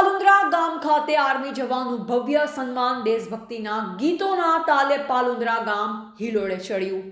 પાલુંદ્રા ગામ ખાતે આર્મી જવાનનું ભવ્ય સન્માન દેશભક્તિના ગીતોના તાલે પાલુંદ્રા ગામ હિલોડે ચડ્યું.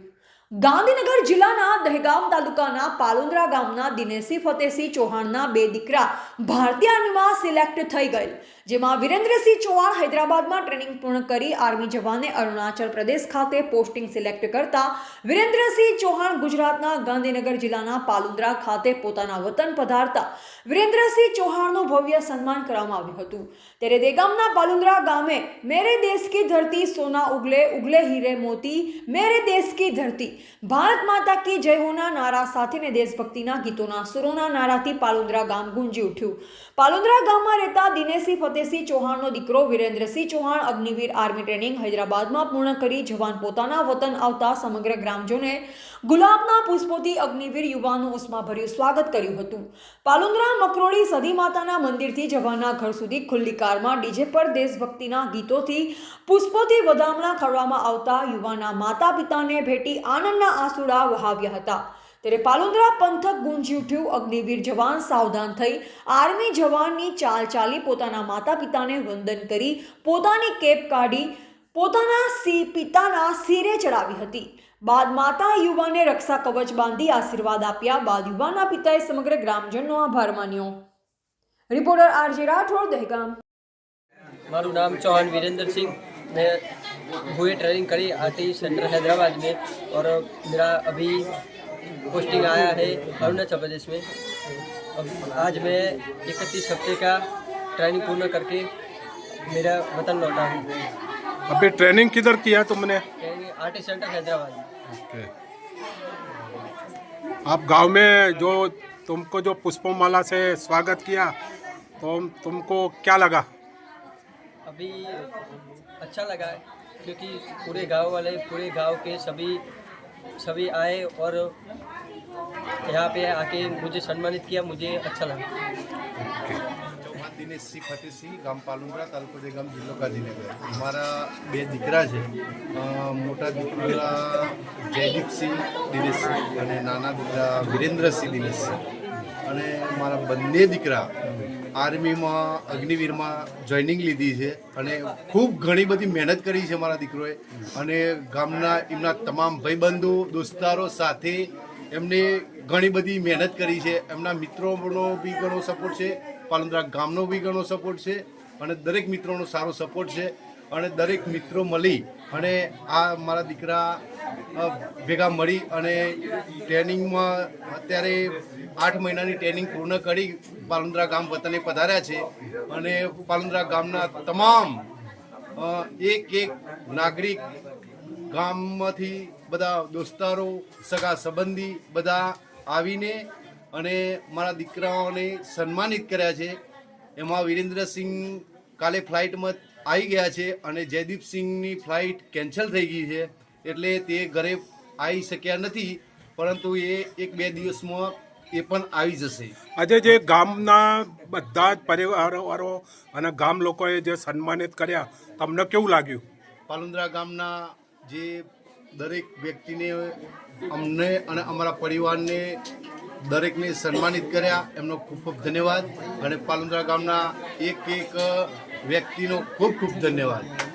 ગાંધીનગર જિલ્લાના દહેગામ તાલુકાના પાલુંદ્રા ગામના દિનેશી ફતેસિંહ ચૌહાણના બે દીકરા ભારતીય આર્મીમાં સિલેક્ટ થઈ ગયેલ, જેમાં વિરેન્દ્રસિંહ ચૌહાણ હૈદરાબાદમાં ટ્રેનિંગ પૂર્ણ કરી આર્મી જવાને અરુણાચલ પ્રદેશ ખાતે પોસ્ટિંગ સિલેક્ટ કરતા, વિરેન્દ્રસિંહ ચૌહાણ ગુજરાતના ગાંધીનગર જિલ્લાના પાલુંદ્રા ખાતે પોતાના વતન પધારતા વિરેન્દ્રસિંહ ચૌહાણનું ભવ્ય સન્માન કરવામાં આવ્યું હતું. ત્યારે દેગામના પાલુંદ્રા ગામે, મેરે દેશ કી ધરતી સોના ઉગલે ઉગલે હીરે મોતી, મેરે દેશ કી ધરતી ભારત માતા કી જય હોના નારા સાથે ને દેશભક્તિના ગીતોના સુરોના નારાથી પાલુંદ્રા ગામ ગુંજી ઉઠ્યું. પાલુંદ્રા ગામમાં રહેતા દિનેશી ફતેહસિંહ ચૌહાણનો દીકરો વિરેન્દ્રસિંહ ચૌહાણ અગ્નિવીર આર્મી ટ્રેનિંગ હૈદરાબાદમાં પૂર્ણ કરી જવાન પોતાના વતન આવતા સમગ્ર ગ્રામજનોએ ગુલાબના પુષ્પોથી અગ્નિવીર યુવાનનું ઉષ્માભર્યું સ્વાગત કર્યું હતું. પાલુંદ્રા મકરોડી સદી માતાના મંદિરથી જવાનના ઘર સુધી ખુલ્લી કારમાં ડીજે પર દેશભક્તિના ગીતોથી પુષ્પોથી વધામણા કરવામાં આવતા યુવાના માતા પિતાને ભેટી આનંદના આંસુડા વહાવ્યા હતા. ત્યારે પાલુંદ્રા પંથક ગુંજી ઉઠ્યું અગ્નિવીર જવાન સાવધાન થઈ આર્મી જવાનની ચાલ ચાલી પોતાના માતા પિતાને વંદન કરી પોતાની કેપ કાઢી પોતાના સી પિતાના સિરે ચડાવી હતી બાદ માતા યુવાને રક્ષા કવચ બાંધી આશીર્વાદ આપ્યા બાદ યુવાનના પિતાએ સમગ્ર ગ્રામજનનો આભાર માન્યો રિપોર્ટર આરજે રાઠોડ દહેગામ મારું નામ चौहान वीरेंद्र सिंह मैं हुए ट्रेनिंग करी आरटी सेंटर हैदराबाद में और मेरा अभी पोस्टिंग आया है अरुणाचल प्रदेश में अब आज मैं इकतीस हफ्ते का ट्रेनिंग पूर्ण करके मेरा वतन लौटा हूँ अभी ट्रेनिंग किधर किया तुमने? आर्टिस्ट सेंटर हैदराबाद ओके आप गाँव में जो तुमको जो पुष्पों माला से स्वागत किया तो तुमको क्या लगा? अभी अच्छा लगा क्योंकि पूरे गाँव वाले पूरे गाँव के सभी सभी आए और यहाँ पे आके मुझे सम्मानित किया मुझे अच्छा लगा। Okay. દિનેશસિંહ ફતેહસિંહ ગામ પાલુંદ્રા તાલુકો દેગામ જિલ્લો ગાંધીનગર. મારા બે દીકરા છે. મોટા દીકરા જયદીપસિંહ દિનેશસિંહ અને નાના દીકરા વિરેન્દ્રસિંહ દિનેશસિંહ અને મારા બંને દીકરા આર્મીમાં, અગ્નિવીરમાં જોઈનિંગ લીધી છે અને ખૂબ ઘણી બધી મહેનત કરી છે મારા દીકરોએ. અને ગામના એમના તમામ ભાઈબંધો, દોસ્તારો સાથે એમને ઘણી બધી મહેનત કરી છે. એમના મિત્રોનો બી ઘણો સપોર્ટ છે. પાલનદરા ગામનો બી ઘણો સપોર્ટ છે અને દરેક મિત્રોનો સારો સપોર્ટ છે અને દરેક મિત્રો મળી અને આ મારા દીકરા ભેગા મળી અને ટ્રેનિંગમાં અત્યારે આઠ મહિનાની ટ્રેનિંગ પૂર્ણ કરી પાલનદરા ગામ વતને પધાર્યા છે અને પાલનદરા ગામના તમામ એક એક નાગરિક ગામમાંથી બધા દોસ્તારો, સગા સંબંધી બધા આવીને અને મારા દીકરાઓને સન્માનિત કર્યા છે. એમાં વિરેન્દ્રસિંહ કાલે ફ્લાઇટમાં આવી ગયા છે અને જયદીપસિંહની ફ્લાઇટ કેન્સલ થઈ ગઈ છે. એટલે તે ઘરે આવી શક્યા નથી પરંતુ એ એક બે દિવસમાં એ પણ આવી જશે. આજે જે ગામના બધા જ પરિવારો અને ગામ લોકોએ જે સન્માનિત કર્યા તમને કેવું લાગ્યું? પાલુંદ્રા ગામના જે દરેક વ્યક્તિને અમને અને અમારા પરિવારને દરેકને સન્માનિત કર્યા. એમનો ખૂબ ખૂબ ધન્યવાદ. અને પાલુંદ્રા ગામના એક એક વ્યક્તિનો ખૂબ ખૂબ ધન્યવાદ.